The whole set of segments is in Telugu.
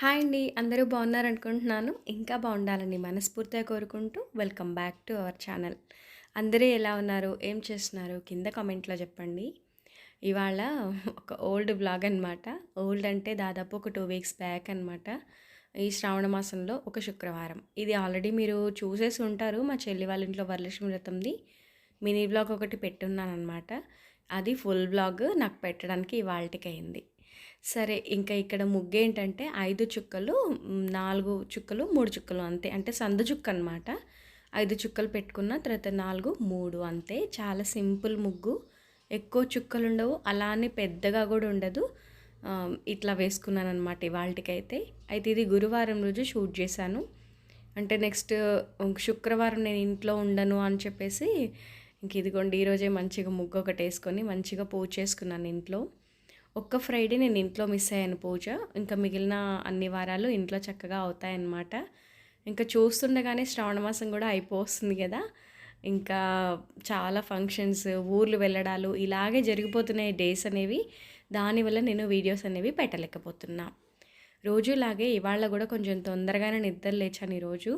హాయ్ అండి. అందరూ బాగున్నారనుకుంటున్నాను. ఇంకా బాగుండాలని మనస్ఫూర్తిగా కోరుకుంటూ welcome back to our channel. అందరూ ఎలా ఉన్నారు? ఏం చేస్తున్నారు? కింద కామెంట్లో చెప్పండి. ఇవాళ ఒక ఓల్డ్ బ్లాగ్ అనమాట ఓల్డ్ అంటే దాదాపు ఒక టూ వీక్స్ బ్యాక్ అనమాట ఈ శ్రావణ మాసంలో ఒక శుక్రవారం. ఇది ఆల్రెడీ మీరు చూసేసి ఉంటారు. మా చెల్లి వాళ్ళ ఇంట్లో వరలక్ష్మి వ్రతంది. మినీ బ్లాగ్ ఒకటి పెట్టున్నాను అనమాట అది ఫుల్ బ్లాగ్ నాకు పెట్టడానికి ఇవాళకి అయింది సరే ఇంకా ఇక్కడ ముగ్గు ఏంటంటే ఐదు చుక్కలు నాలుగు చుక్కలు మూడు చుక్కలు అంతే. అంటే సందు చుక్క అనమాట ఐదు చుక్కలు పెట్టుకున్న తర్వాత నాలుగు మూడు అంతే. చాలా సింపుల్ ముగ్గు. ఎక్కువ చుక్కలు ఉండవు అలానే పెద్దగా కూడా ఉండదు. ఇట్లా వేసుకున్నాను అనమాట ఇవాళకైతే అయితే ఇది గురువారం రోజు షూట్ చేశాను. అంటే నెక్స్ట్ శుక్రవారం నేను ఇంట్లో ఉండను అని చెప్పేసి ఇంక ఇదిగోండి ఈరోజే మంచిగా ముగ్గు ఒకటి వేసుకొని మంచిగా పూజ చేసుకున్నాను ఇంట్లో. ఒక్క ఫ్రైడే నేను ఇంట్లో మిస్ అయ్యాను పూజ. ఇంకా మిగిలిన అన్ని వారాలు ఇంట్లో చక్కగా అవుతాయన్నమాట. ఇంకా చూస్తుండగానే శ్రావణ మాసం కూడా అయిపోతుంది కదా. ఇంకా చాలా ఫంక్షన్స్ ఊర్లు వెళ్ళడాలు ఇలాగే జరిగిపోతున్నాయి డేస్ అనేవి. దానివల్ల నేను వీడియోస్ అనేవి పెట్టలేకపోతున్నా. రోజులాగే ఇవాళ కూడా కొంచెం తొందరగానే నిద్ర లేచాను ఈరోజు.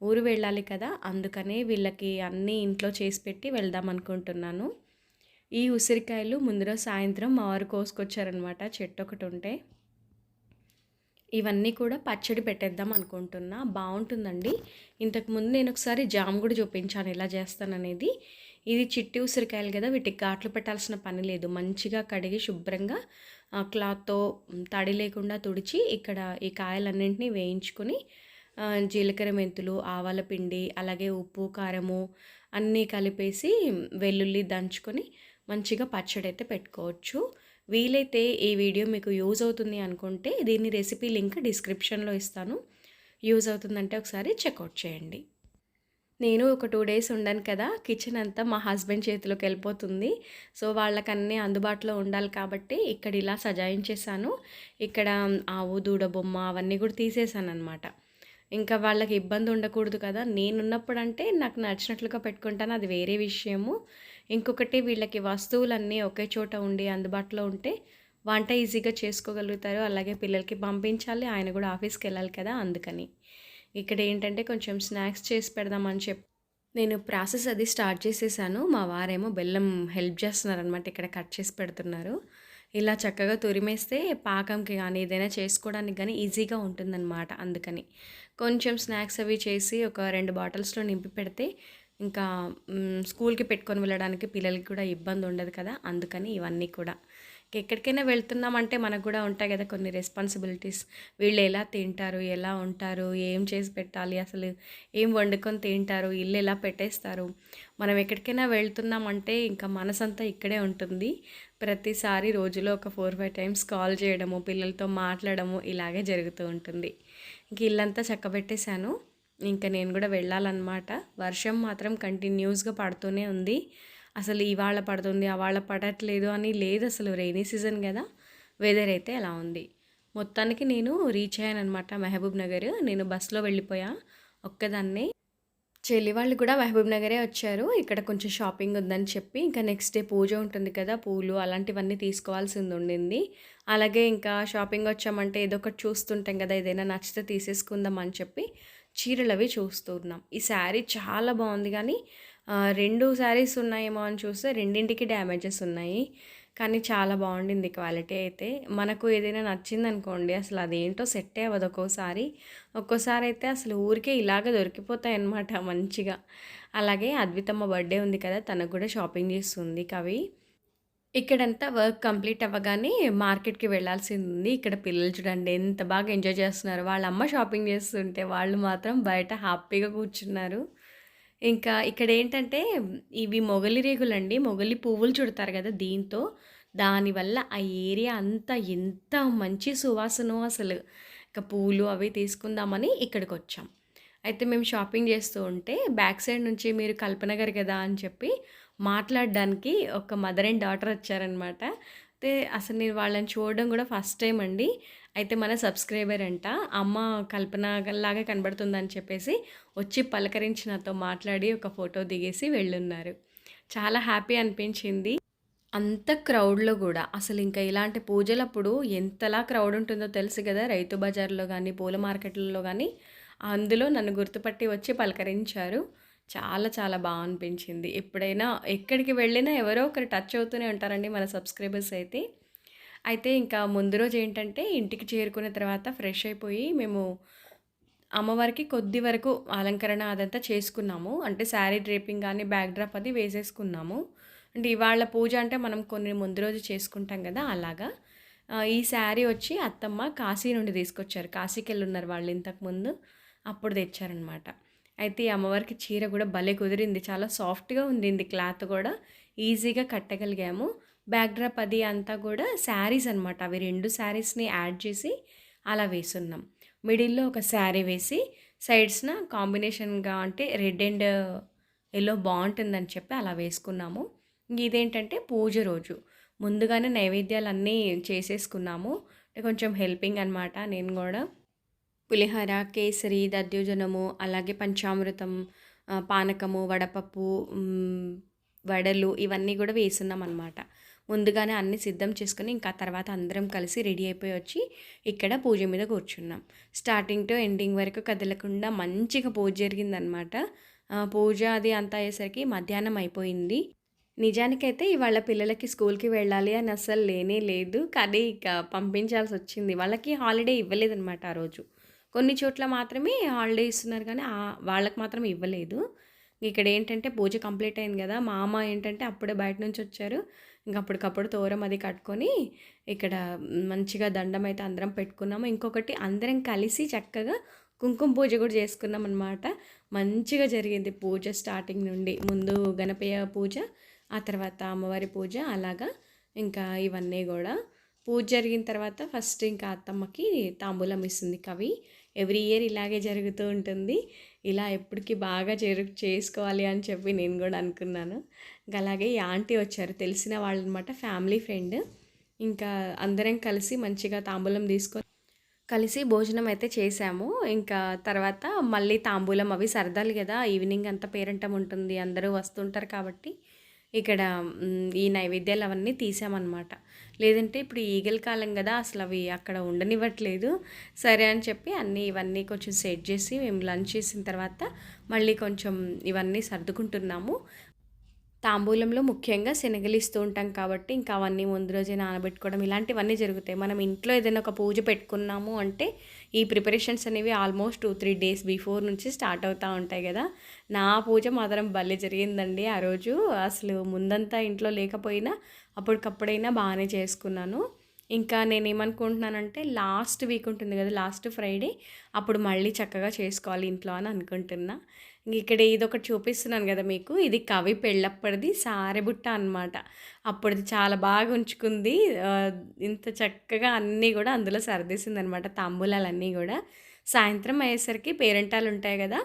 ఊరు వెళ్ళాలి కదా అందుకనే వీళ్ళకి అన్నీ ఇంట్లో చేసి పెట్టి వెళ్దాం అనుకుంటున్నాను. ఈ ఉసిరికాయలు ముందు రోజు సాయంత్రం మా వారు కోసుకొచ్చారనమాట చెట్టు ఒకటి ఉంటే ఇవన్నీ కూడా పచ్చడి పెట్టేద్దాం అనుకుంటున్నా. బాగుంటుందండి ఇంతకుముందు నేను ఒకసారి జామ్ కూడా చూపించాను ఎలా చేస్తాననేది. ఇది చిట్టి ఉసిరికాయలు కదా వీటికి ఘాట్లు పెట్టాల్సిన పని లేదు. మంచిగా కడిగి శుభ్రంగా క్లాత్తో తడి లేకుండా తుడిచి ఇక్కడ ఈ కాయలన్నింటినీ వేయించుకొని జీలకర్ర మెంతులు ఆవాల పిండి అలాగే ఉప్పు కారము అన్నీ కలిపేసి వెల్లుల్లి దంచుకొని మంచిగా పచ్చడి అయితే పెట్టుకోవచ్చు. వీలైతే ఈ వీడియో మీకు యూజ్ అవుతుంది అనుకుంటే దీని రెసిపీ లింక్ డిస్క్రిప్షన్లో ఇస్తాను. యూజ్ అవుతుందంటే ఒకసారి చెక్అవుట్ చేయండి. నేను ఒక టూ డేస్ ఉండను కదా కిచెన్ అంతా మా హస్బెండ్ చేతిలోకి వెళ్ళిపోతుంది. సో వాళ్ళకన్నీ అందుబాటులో ఉండాలి కాబట్టి ఇక్కడ ఇలా సజాయించేసాను ఇక్కడ ఆవు దూడ బొమ్మ అవన్నీ కూడా తీసేసాను అనమాట ఇంకా వాళ్ళకి ఇబ్బంది ఉండకూడదు కదా నేనున్నప్పుడు అంటే నాకు నచ్చినట్లుగా పెట్టుకుంటాను అది వేరే విషయము. ఇంకొకటి వీళ్ళకి వస్తువులన్నీ ఒకే చోట ఉండి అందుబాటులో ఉంటే వంట ఈజీగా చేసుకోగలుగుతారు. అలాగే పిల్లలకి పంపించాలి. ఆయన కూడా ఆఫీస్కి వెళ్ళాలి కదా అందుకని. ఇక్కడ ఏంటంటే కొంచెం స్నాక్స్ చేసి పెడదామని చెప్పి నేను ప్రాసెస్ అది స్టార్ట్ చేసేసాను. మా వారేమో బెల్లం హెల్ప్ చేస్తున్నారనమాట ఇక్కడ కట్ చేసి పెడుతున్నారు. ఇలా చక్కగా తురిమేస్తే పాకంకి కానీ ఏదైనా చేసుకోవడానికి కానీ ఈజీగా ఉంటుందన్నమాట అందుకని. కొంచెం స్నాక్స్ అవి చేసి ఒక రెండు బాటిల్స్లో నింపి పెడితే ఇంకా స్కూల్కి పెట్టుకొని వెళ్ళడానికి పిల్లలకి కూడా ఇబ్బంది ఉండదు కదా అందుకని ఇవన్నీ కూడా. ఎక్కడికైనా వెళ్తున్నామంటే మనకు కూడా ఉంటాయి కదా కొన్ని రెస్పాన్సిబిలిటీస్. వీళ్ళు ఎలా తింటారు ఎలా ఉంటారు ఏం చేసి పెట్టాలి అసలు ఏం వండుకొని తింటారు ఇల్లు ఎలా పెట్టేస్తారు. మనం ఎక్కడికైనా వెళ్తున్నామంటే ఇంకా మనసంతా ఇక్కడే ఉంటుంది. ప్రతిసారి రోజులో ఒక ఫోర్ ఫైవ్ టైమ్స్ కాల్ చేయడము పిల్లలతో మాట్లాడము ఇలాగే జరుగుతూ ఉంటుంది. ఇంక ఇల్లంతా చక్కబెట్టేశాను. ఇంకా నేను కూడా వెళ్ళాలన్నమాట. వర్షం మాత్రం కంటిన్యూస్గా పడుతూనే ఉంది. అసలు ఇవాళ పడుతుంది అవాళ పడట్లేదు అని లేదు అసలు రైనీ సీజన్ కదా. వెదర్ అయితే అలా ఉంది? మొత్తానికి నేను రీచ్ అయ్యాను అనమాట మహబూబ్ నగర్. నేను బస్సులో వెళ్ళిపోయా. ఒక్కదాన్నే. చెల్లి వాళ్ళు కూడా మహబూబ్ నగరే వచ్చారు. ఇక్కడ కొంచెం షాపింగ్ ఉందని చెప్పి ఇంకా నెక్స్ట్ డే పూజ ఉంటుంది కదా పూలు అలాంటివన్నీ తీసుకోవాల్సింది ఉండింది. అలాగే ఇంకా షాపింగ్ వచ్చామంటే ఏదో ఒకటి చూస్తుంటాం కదా ఏదైనా నచ్చితే తీసేసుకుందాం అని చెప్పి చీరలు అవి చూస్తున్నాం ఈ శారీ చాలా బాగుంది కానీ రెండు శారీస్ ఉన్నాయేమో అని చూస్తే రెండింటికి డ్యామేజెస్ ఉన్నాయి. కానీ చాలా బాగుండింది క్వాలిటీ అయితే. మనకు ఏదైనా నచ్చింది అనుకోండి అసలు అదేంటో సెట్ అవ్వదు ఒక్కోసారి. ఒక్కోసారి అయితే అసలు ఊరికే ఇలాగ దొరికిపోతాయి అన్నమాట మంచిగా. అలాగే అద్వితమ్మ బర్త్డే ఉంది కదా తనకు కూడా షాపింగ్ చేస్తుంది కవి. ఇక్కడంతా వర్క్ కంప్లీట్ అవ్వగానే మార్కెట్కి వెళ్ళాల్సింది ఉంది ఇక్కడ పిల్లలు చూడండి ఎంత బాగా ఎంజాయ్ చేస్తున్నారు. వాళ్ళ అమ్మ షాపింగ్ చేస్తుంటే వాళ్ళు మాత్రం బయట హ్యాపీగా కూర్చున్నారు. ఇంకా ఇక్కడ ఏంటంటే ఇవి మొగలి రేగులండి. మొగలి పువ్వులు చుడతారు కదా దీంతో. దానివల్ల ఆ ఏరియా అంతా ఎంత మంచి సువాసనో అసలు. ఇక పూలు అవి తీసుకుందామని ఇక్కడికి వచ్చాం అయితే మేము షాపింగ్ చేస్తూ ఉంటే బ్యాక్ సైడ్ నుంచి మీరు కల్పన గారు కదా అని చెప్పి మాట్లాడడానికి ఒక మదర్ అండ్ డాటర్ వచ్చారనమాట. అయితే అసలు నేను వాళ్ళని చూడడం కూడా ఫస్ట్ టైం అండి. అయితే మన సబ్స్క్రైబర్ అంట అమ్మ కల్పన లాగా కనబడుతుందని చెప్పేసి వచ్చి పలకరించి నాతో మాట్లాడి ఒక ఫోటో దిగేసి వెళ్ళున్నారు. చాలా హ్యాపీ అనిపించింది. అంత క్రౌడ్‌లో కూడా అసలు ఇంకా ఇలాంటి పూజలప్పుడు ఎంతలా క్రౌడ్ ఉంటుందో తెలుసు కదా రైతు బజార్‌లో కానీ పూల మార్కెట్‌లలో కానీ అందులో నన్ను గుర్తుపట్టి వచ్చి పలకరించారు. చాలా చాలా బాగా అనిపించింది. ఎప్పుడైనా ఎక్కడికి వెళ్ళినా ఎవరో ఒకరు టచ్ అవుతూనే ఉంటారండి మన సబ్స్క్రైబర్స్ అయితే. అయితే ఇంకా ముందు రోజు ఏంటంటే ఇంటికి చేరుకున్న తర్వాత ఫ్రెష్ అయిపోయి మేము అమ్మవారికి కొద్ది వరకు అలంకరణ అదంతా చేసుకున్నాము. అంటే శారీ డ్రేపింగ్ కానీ బ్యాక్ డ్రాప్ అది వేసేసుకున్నాము. అంటే ఇవాళ పూజ అంటే మనం కొన్ని ముందు రోజు చేసుకుంటాం కదా అలాగా ఈ శారీ వచ్చి అత్తమ్మ కాశీ నుండి తీసుకొచ్చారు కాశీకెళ్ళున్నారు వాళ్ళు ఇంతకుముందు అప్పుడు తెచ్చారనమాట అయితే ఈ అమ్మవారికి చీర కూడా భలే కుదిరింది. చాలా సాఫ్ట్గా ఉంది క్లాత్ కూడా. ఈజీగా కట్టగలిగాము. బ్యాక్ డ్రాప్ అది అంతా కూడా శారీస్ అనమాట అవి రెండు శారీస్ని యాడ్ చేసి అలా వేసున్నాం. మిడిల్లో ఒక శారీ వేసి సైడ్స్న కాంబినేషన్గా అంటే రెడ్ అండ్ ఎల్లో బాగుంటుందని చెప్పి అలా వేసుకున్నాము. ఇదేంటంటే పూజ రోజు. ముందుగానే నైవేద్యాలన్నీ చేసేసుకున్నాము. కొంచెం హెల్పింగ్ అనమాట నేను కూడా. పులిహోర కేసరి దద్యోజనము అలాగే పంచామృతం పానకము వడపప్పు వడలు ఇవన్నీ కూడా వేసున్నాం అనమాట ముందుగానే అన్ని సిద్ధం చేసుకుని ఇంకా తర్వాత అందరం కలిసి రెడీ అయిపోయి వచ్చి ఇక్కడ పూజ మీద కూర్చున్నాం. స్టార్టింగ్ టు ఎండింగ్ వరకు కదలకుండా మంచిగా పూజ జరిగిందనమాట పూజ అది అంతా అయ్యేసరికి మధ్యాహ్నం అయిపోయింది. నిజానికైతే ఇవాళ పిల్లలకి స్కూల్కి వెళ్ళాలి అని అసలు లేనే లేదు. కానీ ఇక పంపించాల్సి వచ్చింది. వాళ్ళకి హాలిడే ఇవ్వలేదన్నమాట ఆ రోజు. కొన్ని చోట్ల మాత్రమే హాలిడే ఇస్తున్నారు కానీ వాళ్ళకి మాత్రం ఇవ్వలేదు. ఇక్కడ ఏంటంటే పూజ కంప్లీట్ అయింది కదా మా అమ్మ ఏంటంటే అప్పుడే బయట నుంచి వచ్చారు. ఇంక అప్పటికప్పుడు తోరం అది కట్టుకొని ఇక్కడ మంచిగా దండం అయితే అందరం పెట్టుకున్నాము. ఇంకొకటి అందరం కలిసి చక్కగా కుంకుమ పూజ కూడా చేసుకున్నాం అనమాట మంచిగా జరిగింది పూజ స్టార్టింగ్ నుండి. ముందు గణపయ్య పూజ ఆ తర్వాత అమ్మవారి పూజ అలాగా ఇంకా ఇవన్నీ కూడా. పూజ జరిగిన తర్వాత ఫస్ట్ ఇంకా అత్తమ్మకి తాంబూలం ఇస్తుంది కవి. ఎవ్రీ ఇయర్ ఇలాగే జరుగుతూ ఉంటుంది. ఇలా ఎప్పటికీ బాగా చేరు చేసుకోవాలి అని చెప్పి నేను కూడా అనుకున్నాను. ఇంకా అలాగే ఈ ఆంటీ వచ్చారు. తెలిసిన వాళ్ళు అనమాట ఫ్యామిలీ ఫ్రెండ్. ఇంకా అందరం కలిసి మంచిగా తాంబూలం తీసుకొని కలిసి భోజనం అయితే చేసాము ఇంకా తర్వాత మళ్ళీ తాంబూలం అవి సరదాలు కదా ఈవినింగ్ అంతా పేరంటం ఉంటుంది అందరూ వస్తుంటారు కాబట్టి. ఇక్కడ ఈ నైవేద్యాలు అవన్నీ తీసామన్నమాట. లేదంటే ఇప్పుడు ఈగల కాలం కదా అసలు అవి అక్కడ ఉండనివ్వట్లేదు. సరే అని చెప్పి అన్నీ ఇవన్నీ కొంచెం సెట్ చేసి మేము లంచ్ చేసిన తర్వాత మళ్ళీ కొంచెం ఇవన్నీ సర్దుకుంటున్నాము. తాంబూలంలో ముఖ్యంగా శనగలు ఇస్తూ ఉంటాం కాబట్టి ఇంకా అవన్నీ ముందు రోజే నానబెట్టుకోవడం ఇలాంటివన్నీ జరుగుతాయి. మనం ఇంట్లో ఏదైనా ఒక పూజ పెట్టుకున్నాము అంటే ఈ ప్రిపరేషన్స్ అనేవి almost two three days before నుంచి స్టార్ట్ అవుతూ ఉంటాయి కదా. నా పూజ మాత్రం భలే జరిగిందండి ఆ రోజు. అసలు ముందంతా ఇంట్లో లేకపోయినా అప్పటికప్పుడైనా బాగానే చేసుకున్నాను. ఇంకా నేను ఏమనుకుంటున్నానంటే లాస్ట్ వీక్ ఉంటుంది కదా లాస్ట్ ఫ్రైడే అప్పుడు మళ్ళీ చక్కగా చేసుకోవాలి ఇంట్లో అని అనుకుంటున్నా. ఇక్కడ ఇది ఒకటి చూపిస్తున్నాను కదా మీకు. ఇది కవి పెళ్ళప్పటిది సారెబుట్ట అనమాట అప్పుడుది చాలా బాగా ఉంచుకుంది. ఇంత చక్కగా అన్నీ కూడా అందులో సర్దేసింది అనమాట తాంబూలాలన్నీ కూడా. సాయంత్రం అయ్యేసరికి పేరెంటాలు ఉంటాయి కదా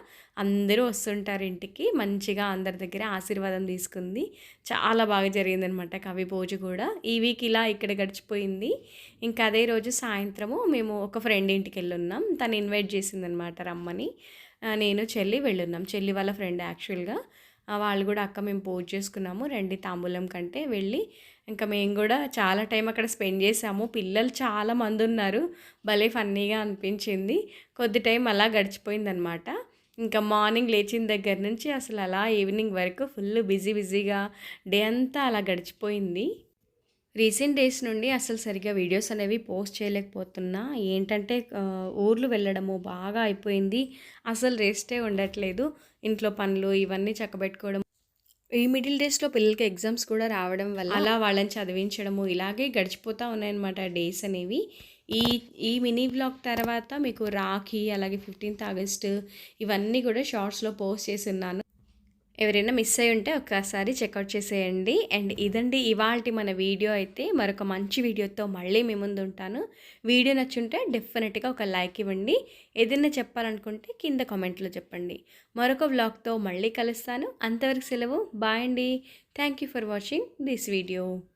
అందరూ వస్తుంటారు ఇంటికి. మంచిగా అందరి దగ్గర ఆశీర్వాదం తీసుకుంది. చాలా బాగా జరిగిందనమాట కవి పూజ కూడా. ఈ వీక్ ఇలా ఇక్కడ గడిచిపోయింది. ఇంకా అదే రోజు సాయంత్రము మేము ఒక ఫ్రెండ్ ఇంటికి వెళ్ళున్నాం. తను ఇన్వైట్ చేసిందనమాట రమ్మని. నేను చెల్లి వెళ్ళున్నాం. చెల్లి వాళ్ళ ఫ్రెండ్ యాక్చువల్గా. వాళ్ళు కూడా అక్క మేము పూజ చేసుకున్నాము. రండి తాంబూలం కంటే వెళ్ళి ఇంకా మేము కూడా చాలా టైం అక్కడ స్పెండ్ చేసాము. పిల్లలు చాలా మంది ఉన్నారు. భలే ఫన్నీగా అనిపించింది. కొద్ది టైం అలా గడిచిపోయిందనమాట ఇంకా మార్నింగ్ లేచిన దగ్గర నుంచి అసలు అలా ఈవినింగ్ వరకు ఫుల్ బిజీ బిజీగా డే అంతా అలా గడిచిపోయింది. రీసెంట్ డేస్ నుండి అసలు సరిగ్గా వీడియోస్ అనేవి పోస్ట్ చేయలేకపోతున్నా. ఏంటంటే ఊర్లు వెళ్ళడము బాగా అయిపోయింది. అసలు రెస్టే ఉండట్లేదు. ఇంట్లో పనులు ఇవన్నీ చక్కబెట్టుకోవడం. ఈ మిడిల్ డేస్లో పిల్లలకి ఎగ్జామ్స్ కూడా రావడం వల్ల అలా వాళ్ళని చదివించడము ఇలాగే గడిచిపోతూ ఉన్నాయన్నమాట డేస్ అనేవి. ఈ ఈ మినీ బ్లాగ్ తర్వాత మీకు రాఖీ అలాగే ఫిఫ్టీన్త్ ఆగస్ట్ ఇవన్నీ కూడా షార్ట్స్లో పోస్ట్ చేసి ఉన్నాను. ఎవరైనా మిస్ అయి ఉంటే ఒక్కసారి చెక్అవుట్ చేసేయండి. అండ్ ఇదండి ఇవాళ మన వీడియో అయితే. మరొక మంచి వీడియోతో మళ్ళీ మీ ముందు ఉంటాను. వీడియో నచ్చుంటే డెఫినెట్గా ఒక లైక్ ఇవ్వండి. ఏదైనా చెప్పాలనుకుంటే కింద కామెంట్లో చెప్పండి. మరొక వ్లాగ్తో మళ్ళీ కలుస్తాను. అంతవరకు సెలవు. బాయ్ అండి. Thank you for watching this video